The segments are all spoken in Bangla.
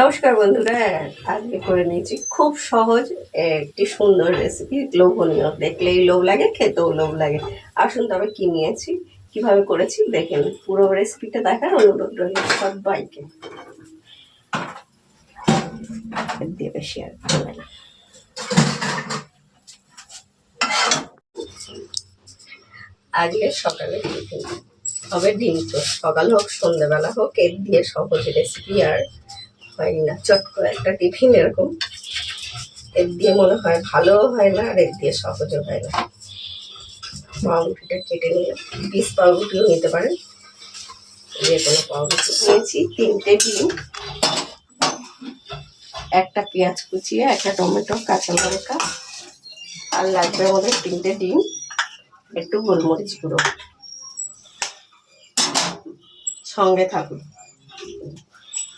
নমস্কার বন্ধুরা, আজকে করে নিয়েছি খুব সহজ একটি সুন্দর রেসিপি লোভনীয়। দেখলেই লোভ লাগে, খেতেও লোভ লাগে। আসুন তবে কি নিয়েছি, কীভাবে করেছি দেখেন পুরো রেসিপিটা দেখার অনুরোধ রইল সবাইকে। না। আজকে সকালে হবে ডিম তো সকাল হোক, সন্ধ্যেবেলা হোক, এর দিয়ে সহজ রেসিপি আর হয় না। চট করে একটা টিফিন এরকম। এর দিয়ে মনে হয় ভালোও হয় না, আর এর দিয়ে সহজও হয় না। পাউরুটিটা কেটে নিয়ে পিস পাউরুটিও নিতে পারেন। যে কোনো পাউরুটি নিয়েছি, তিনটে ডিম, একটা পেঁয়াজ কুচিয়ে, একটা টমেটো, কাঁচা লঙ্কা, আর লাগবে আমাদের তিনটে ডিম, একটু গোলমরিচ গুঁড়ো। সঙ্গে থাকুন।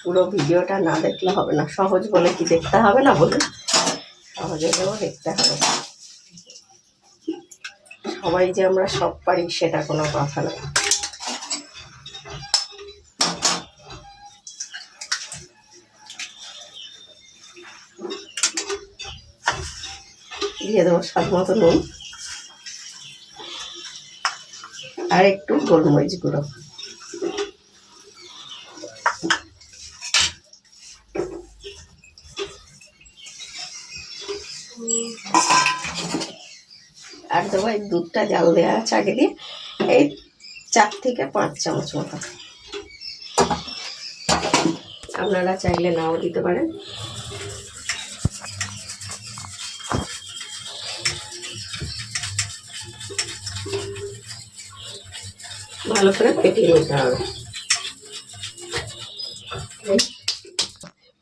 পুরো ভিডিওটা না দেখলে হবে না। সহজ বলে কি দেখতে হবে না বলে সহজ হলেও দেখতে হবে। সবাই যে আমরা সব পারি, সেটা কোনো কথা না। দিয়ে দেবো স্বাদ মতো নুন। আর একটু গোলমরিচ গুঁড়ো। আর দেবো, এই দুধটা জাল দেওয়া আছে আগে দিয়ে। এই চার থেকে পাঁচ চামচ মতো। আপনারা চাইলে নাও দিতে পারেন। ভালো করে ফেটিয়ে নিতে হবে। এই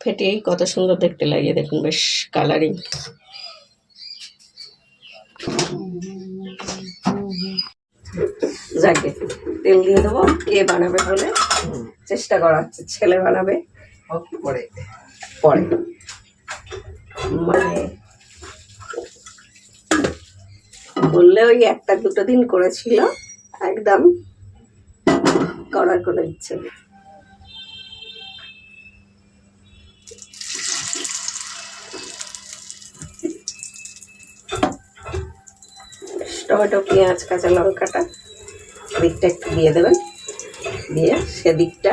ফেটিয়েই কত সুন্দর দেখতে লাগে, দেখুন বেশ কালারিং যাকে তেল দিয়ে দেবো কে বানাবে বলে চেষ্টা করা হচ্ছে ছেলে বানাবে। পরে। পরে। মানে বললে ওই একটা দুটো দিন করেছিল একদম করার কোনো ইচ্ছে নেই। টমেটো পেঁয়াজ কাঁচা লঙ্কাটা দিকটা একটু দিয়ে দেবেন। দিয়ে সেদিকটা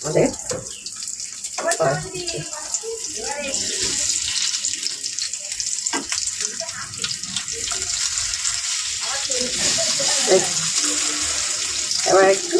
আমাদের এবার একটু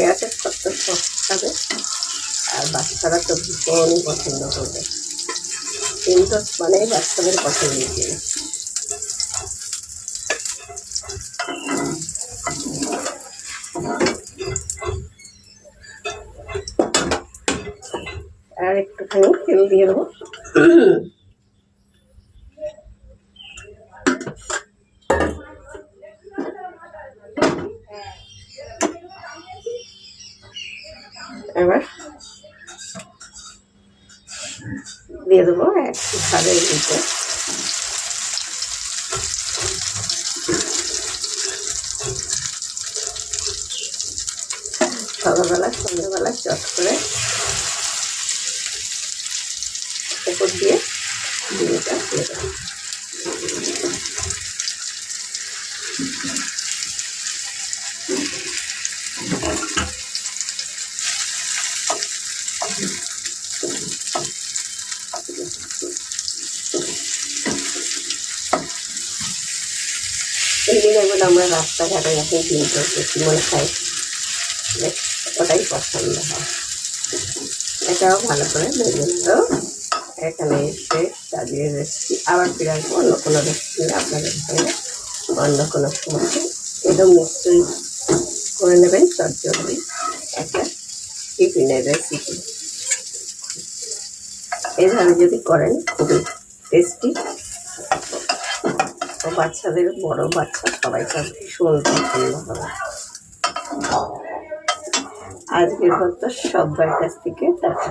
গেছে কত হবে আর বাচ্চারা তো ভীষণ পছন্দ করবে। কিন্তু মানে বাচ্চাদের পছন্দ। জিনিস আর একটুখানি তেল দিয়ে দেবো? এবার দিয়ে দেবো একটু স্বাদের দিতে সকালবেলা, সন্ধ্যাবেলা চট করে উপর দিয়ে ডিমটা দিয়ে দেবো। আমরা রাস্তাঘাটে যখন কিনতে বেশি মনে খাই ওটাই পছন্দ হয়। এটাও ভালো করে ভেজে এখানে এসে চালিয়ে রেসিপি আবার ফিরে আসব, অন্য কোনো রেসিপি আপনাদের সঙ্গে অন্য কোনো সময়। এটাও নিশ্চয়ই করে নেবেন চটজলদি একটা টিফিনের রেসিপি এইভাবে যদি করেন, খুবই টেস্টি ও বাচ্চাদের, বড় বাচ্চা সবাই সবাইকার ভীষণ পছন্দ হবে আজকের ভর্তা সবার কাছ থেকে টাকা